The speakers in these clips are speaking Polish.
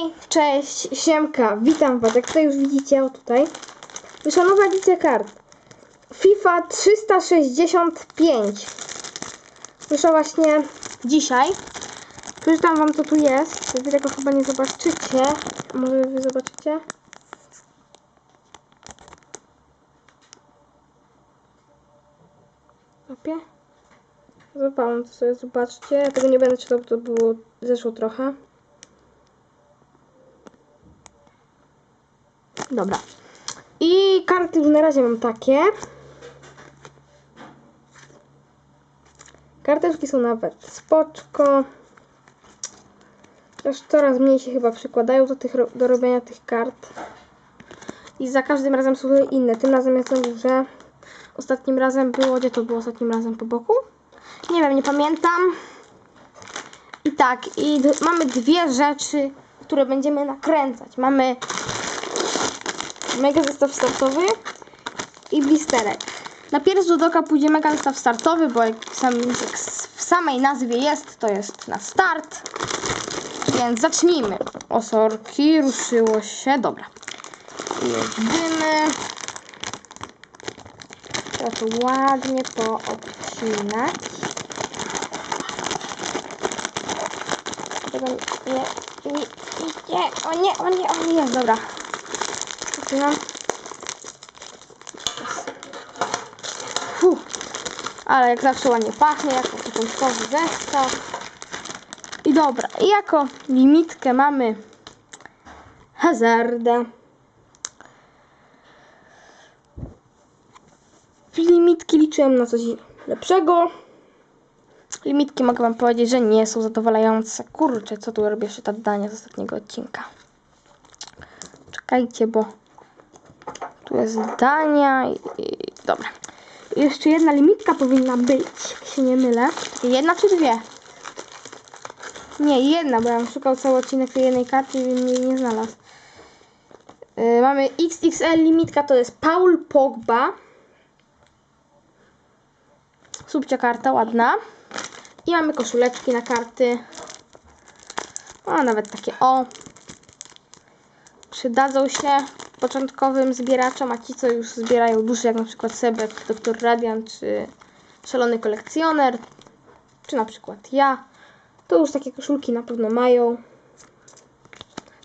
Hej, cześć, siemka, witam was, jak tutaj już widzicie, o tutaj, wyszła nowa edycja kart. FIFA 365. Wyszła właśnie dzisiaj. Przeczytam wam co tu jest, wy tego chyba nie zobaczycie, może wy zobaczycie? Sobie, zobaczcie, ja tego nie będę czytał, bo to było, zeszło trochę. Dobra. I karty na razie mam takie. Karteczki są nawet spoczko. Też coraz mniej się chyba przykładają do, tych, do robienia tych kart. I za każdym razem są inne. Tym razem jest na górze. Ostatnim razem było, gdzie to było ostatnim razem po boku? Nie wiem, nie pamiętam. I tak, i mamy dwie rzeczy, które będziemy nakręcać. Mamy mega zestaw startowy i blisterek. Na pierwszy rzut oka pójdzie mega zestaw startowy, bo jak w, sam, jak w samej nazwie jest, to jest na start. Więc zacznijmy. Osorki, ruszyło się, dobra. Jedyny. Teraz to ładnie poobcinać. Nie, nie, nie, o nie, o nie, o nie, dobra. Zaczynam. Fuh. Ale jak zawsze ładnie pachnie, jako początkowy zestaw. I dobra, i jako limitkę mamy hazarda. Limitki liczyłem na coś lepszego. Limitki mogę wam powiedzieć, że nie są zadowalające. Kurczę, co tu robię jeszcze dania z ostatniego odcinka. Czekajcie, bo jest dania i, i dobra. Jeszcze jedna limitka powinna być, jak się nie mylę. Jedna czy dwie? Nie, jedna, bo ja szukał cały odcinek tej jednej karty i jej nie znalazł. Yy, mamy XXL limitka, to jest Paul Pogba. Subcia karta, ładna. I mamy koszuleczki na karty. A nawet takie o. Przydadzą się początkowym zbieraczom, a ci co już zbierają duże, jak na przykład Sebek, Dr. Radian, czy Szalony Kolekcjoner, czy na przykład ja, to już takie koszulki na pewno mają.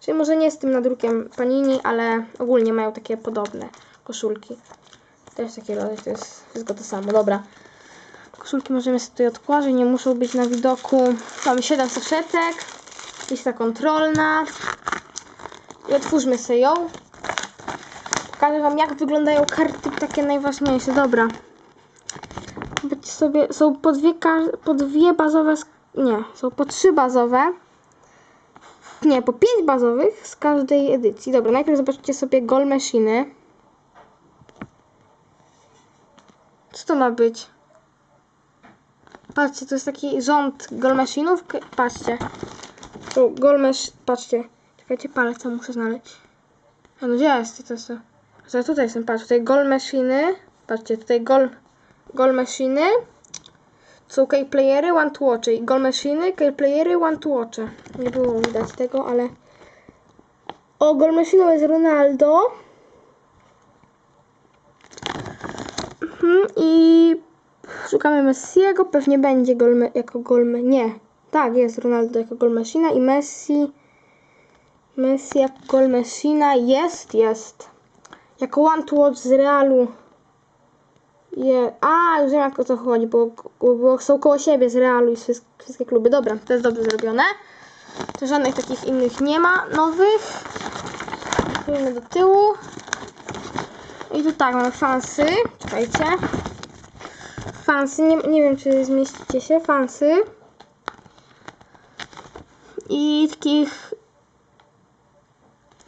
Czyli może nie z tym nadrukiem Panini, ale ogólnie mają takie podobne koszulki. Też takie rodzy, to jest wszystko to samo. Dobra. Koszulki możemy sobie tutaj odkłaść, nie muszą być na widoku. Mamy 7 saszetek, lista kontrolna. I otwórzmy sobie ją. Pokażę Wam, jak wyglądają karty takie najważniejsze. Dobra. Zobaczcie sobie, są po dwie, po dwie bazowe, nie, są po trzy bazowe. Nie, po pięć bazowych z każdej edycji. Dobra, najpierw zobaczcie sobie Goal Machiny. Co to ma być? Patrzcie, to jest taki rząd Goal Machine'ów. Patrzcie. Tu Goal. Patrzcie. Czekajcie, palec muszę znaleźć. A no gdzie jest? To jest to. Że tutaj jestem, patrz, tutaj Machiny. Patrzcie, tutaj Goal, goal Machiny. Są key playery, one to watch. I Goal Machiny, key playery, one to watch. Nie było widać tego, ale... O, Goal Machine jest Ronaldo. Mhm, I szukamy Messiego, pewnie będzie gol me- jako gol nie. Tak, jest Ronaldo jako gol machina i Messi Messi jako gol machina jest, jest. Jako one to watch z Realu. Je, a, już wiem jak o co chodzi, bo, bo, są koło siebie z Realu i wszystkie, kluby. Dobra, to jest dobrze zrobione. To żadnych takich innych nie ma nowych. Idziemy do tyłu. I tu tak, mamy fansy. Czekajcie. Fansy, nie, nie wiem czy zmieścicie się. Fansy. I takich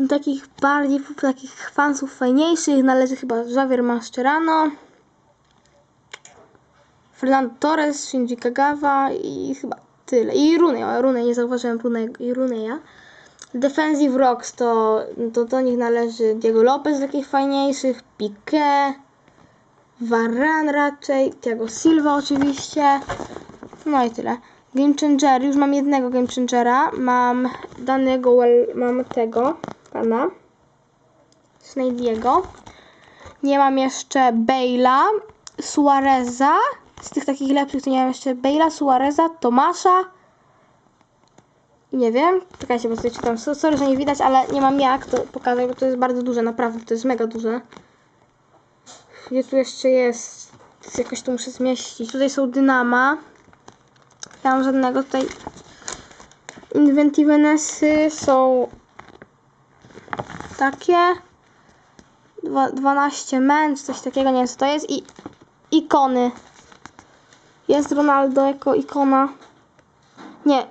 takich bardziej takich fansów fajniejszych należy chyba Javier Mascherano, Fernando Torres, Shinji Kagawa i chyba tyle. I Runeya, o, Runeya, nie zauważyłem Runeya, i Runeya. Defensive Rocks to, to do nich należy Diego Lopez z takich fajniejszych, Piqué, Varane raczej, Thiago Silva oczywiście, no i tyle. Game Changer, już mam jednego Game Changera. Mam danego, mam tego pana. Snady'ego. Nie mam jeszcze Bale'a, Suareza. Z tych takich lepszych to nie mam jeszcze Bale'a, Suareza, Tomasza. Nie wiem. Czekajcie, bo tutaj czytam. So- Sorry, że nie widać, ale nie mam jak to pokazać, bo to jest bardzo duże, naprawdę. To jest mega duże. Gdzie tu jeszcze jest? Jakoś tu muszę zmieścić. Tutaj są dynama. Ja mam żadnego tutaj. Inventivenesy są takie. Dwa, 12 men, coś takiego, nie wiem co to jest. I ikony. Jest Ronaldo jako ikona. Nie.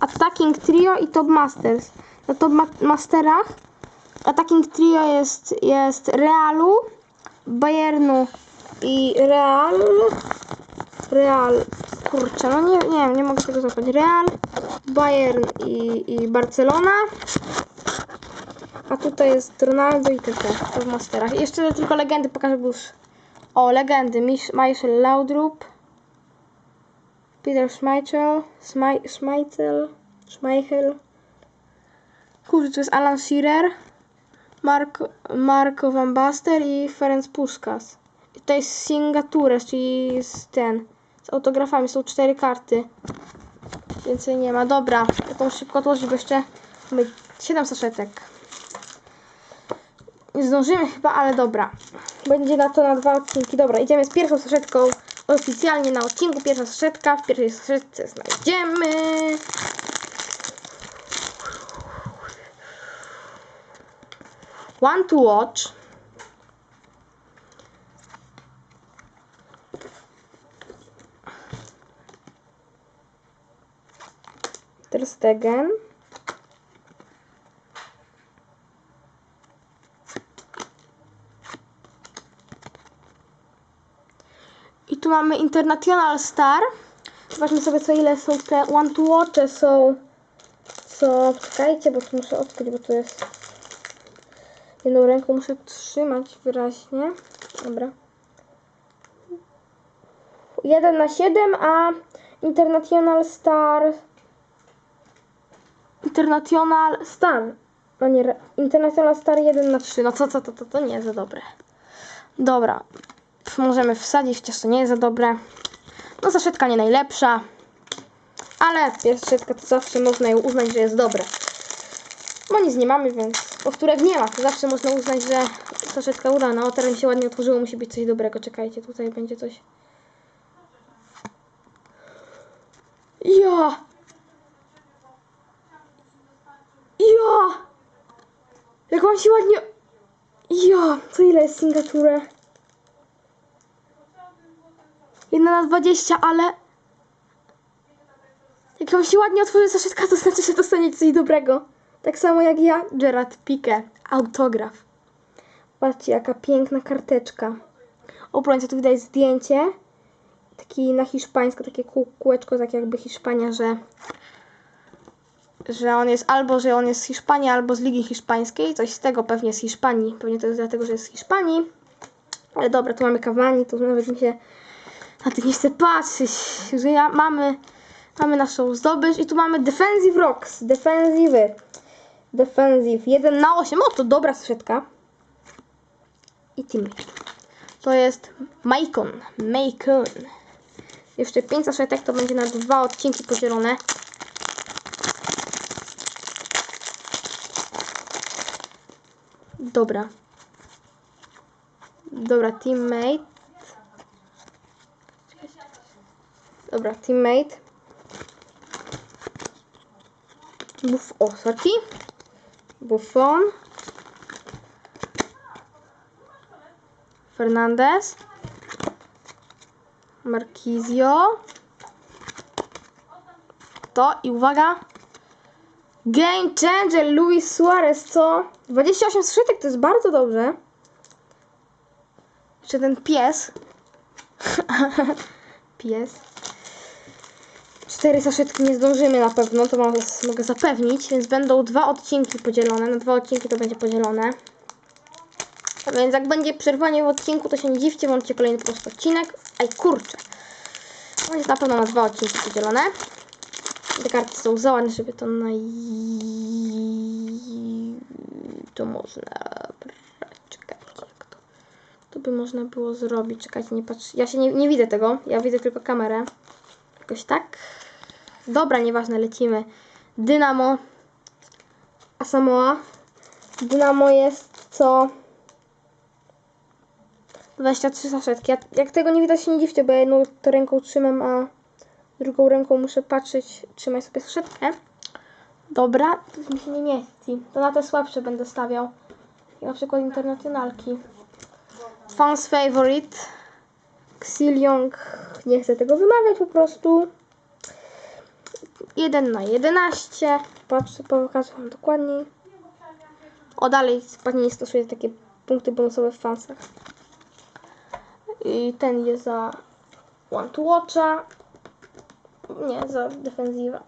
Attacking Trio i Top Masters. Na Top ma Masterach Attacking Trio jest, jest Realu, Bayernu i Real. Real. Kurczę, no nie, nie wiem, nie mogę tego złapać. Real, Bayern i, i Barcelona. A tutaj jest Ronaldo i TT w Masterach. I jeszcze tylko legendy pokażę, bo już... O, legendy. Mich- Michael Laudrup. Peter Schmeichel. Schmei- Schmeichel. Schmeichel. Kurczę, to jest Alan Shearer. Marco, Marco Van Basten i Ferenc Puskas. I tutaj jest Singatures, czyli jest ten. Z autografami są cztery karty. Więcej nie ma. Dobra, to szybko odłożyć, bo jeszcze mamy 7 saszetek. Nie zdążymy chyba, ale dobra. Będzie na to na dwa odcinki. Dobra, idziemy z pierwszą saszetką oficjalnie na odcinku. Pierwsza saszetka. W pierwszej saszetce znajdziemy... One to watch. Ter Stegen. I tu mamy International Star. Zobaczmy sobie co ile są te One to Watche są. Co? Czekajcie, bo tu muszę odkryć, bo to jest. Jedną ręką muszę trzymać wyraźnie. Dobra. 1 na 7, a International Star. International Star. No nie, International Star 1 na 3. No co, co, to, to, to nie jest za dobre. Dobra. Możemy wsadzić, chociaż to nie jest za dobre. No zaszetka nie najlepsza. Ale pierwszetka to zawsze można ją uznać, że jest dobre. Bo nic nie mamy, więc powtórek nie ma. To zawsze można uznać, że saszetka udana. O, teraz mi się ładnie otworzyło, musi być coś dobrego. Czekajcie, tutaj będzie coś. Ja! Ja! Jak on się ładnie... Ja! Co ile jest Singature? 1 na 20, ale... Jak on się ładnie otworzy saszetka, to znaczy, że dostanie coś dobrego. Tak samo jak ja, Gerard Pique. Autograf. Patrzcie, jaka piękna karteczka. Oprócz tu widać zdjęcie. Taki na hiszpańsko, takie kół, kółeczko, tak jakby Hiszpania, że że on jest albo, że on jest z Hiszpanii, albo z Ligi Hiszpańskiej. Coś z tego pewnie z Hiszpanii. Pewnie to jest dlatego, że jest z Hiszpanii. Ale dobra, tu mamy Cavani, tu nawet mi się na tych nie chcę patrzeć. Że ja, mamy, mamy naszą zdobycz i tu mamy Defensive Rocks. Defensive. Defensive 1 na 8. O, to dobra saszetka. I teammate. To jest Macon. Macon. Jeszcze 5 saszetek to będzie na dwa odcinki podzielone. Dobra. Dobra, teammate. Dobra, teammate. Buff, o, sorki. Buffon. Fernandez. Marquizio. To i uwaga. Game changer Luis Suarez, co? 28 skrzytek to jest bardzo dobrze. Jeszcze ten pies. pies. Cztery saszetki nie zdążymy na pewno, to mogę zapewnić, więc będą dwa odcinki podzielone. Na dwa odcinki to będzie podzielone. A więc jak będzie przerwanie w odcinku, to się nie dziwcie, włączcie kolejny po prostu odcinek. Aj kurczę. Będzie na pewno na dwa odcinki podzielone. Te karty są załane, żeby to na... To można... Czekajcie, jak to... To by można było zrobić. Czekajcie, nie patrz... Ja się nie, nie widzę tego. Ja widzę tylko kamerę. Jakoś tak. Dobra, nieważne, lecimy. Dynamo. Asamoah. Dynamo jest co... 23 saszetki. Ja, jak tego nie widać, się nie dziwcie, bo jedną to ręką trzymam, a drugą ręką muszę patrzeć, trzymaj sobie saszetkę. Dobra, to mi się nie mieści. To na te słabsze będę stawiał. Na przykład internacjonalki. Fans favorite. Xiliong. Nie chcę tego wymawiać po prostu. 1 na 11. Patrzę, pokażę wam dokładniej. O, dalej nie stosuje takie punkty bonusowe w fansach. I ten jest za One to Watcha. Nie, za defensywa.